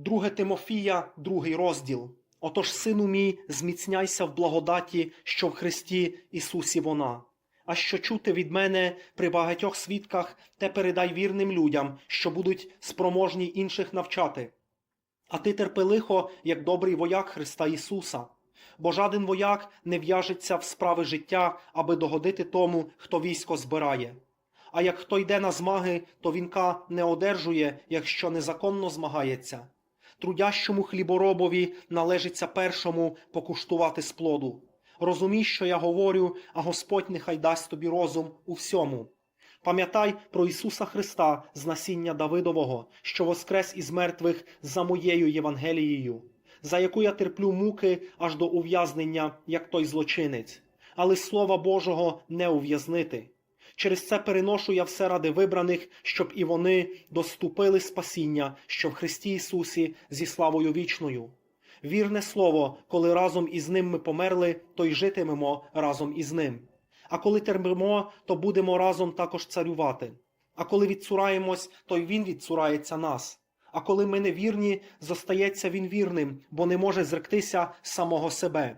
Друге Тимофія, другий розділ. Отож, сину мій, зміцняйся в благодаті, що в Христі Ісусі вона. А що чути від мене при багатьох свідках, те передай вірним людям, що будуть спроможні інших навчати. А ти терпи лихо, як добрий вояк Христа Ісуса. Бо жаден вояк не в'яжеться в справи життя, аби догодити тому, хто військо збирає. А як хто йде на змаги, то вінка не одержує, якщо незаконно змагається. Трудящому хліборобові належиться першому покуштувати з плоду. Розумій, що я говорю, а Господь нехай дасть тобі розум у всьому. Пам'ятай про Ісуса Христа з насіння Давидового, що воскрес із мертвих за моєю Євангелією, за яку я терплю муки аж до ув'язнення, як той злочинець, але Слова Божого не ув'язнити. Через це переношу я все ради вибраних, щоб і вони доступили спасіння, що в Христі Ісусі зі славою вічною. Вірне слово, коли разом із ним ми померли, то й житимемо разом із ним. А коли терпимо, то будемо разом також царювати. А коли відцураємось, то й він відцурається нас. А коли ми не вірні, зостається він вірним, бо не може зректися самого себе.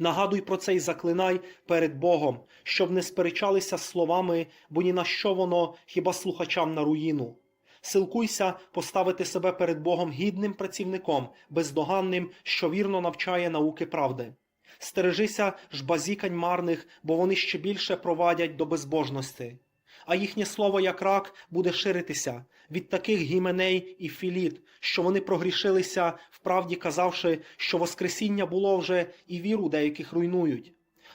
Нагадуй про це й заклинай перед Богом, щоб не сперечалися словами, бо ні на що воно хіба слухачам на руїну. Силкуйся поставити себе перед Богом гідним працівником, бездоганним, що вірно навчає науки правди. Стережися ж базікань марних, бо вони ще більше провадять до безбожності. А їхнє слово, як рак, буде ширитися від таких гіменей і філіт, що вони прогрішилися, вправді казавши, що Воскресіння було вже і віру деяких руйнують.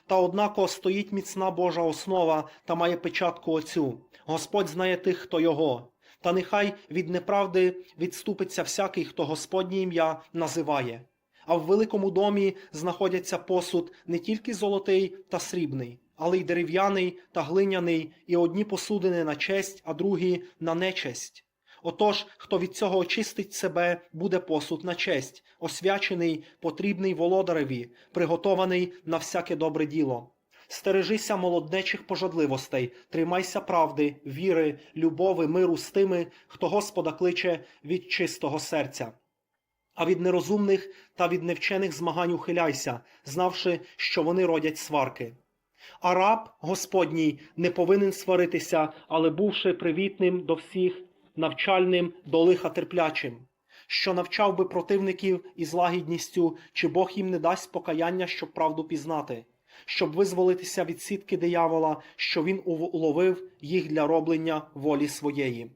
Та однако стоїть міцна Божа основа та має печатку оцю. Господь знає тих, хто його. Та нехай від неправди відступиться всякий, хто Господнє ім'я називає. А в великому домі знаходяться посуд не тільки золотий та срібний, але й дерев'яний та глиняний, і одні посудини на честь, а другі на нечесть. Отож, хто від цього очистить себе, буде посуд на честь, освячений, потрібний володареві, приготований на всяке добре діло. Стережися молоднечих пожадливостей, тримайся правди, віри, любови, миру з тими, хто Господа кличе від чистого серця. А від нерозумних та від невчених змагань ухиляйся, знавши, що вони родять сварки. А раб Господній не повинен сваритися, але бувши привітним до всіх, навчальним до лиха терплячим, що навчав би противників із лагідністю, чи Бог їм не дасть покаяння, щоб правду пізнати, щоб визволитися від сітки диявола, що він уловив їх для роблення волі своєї.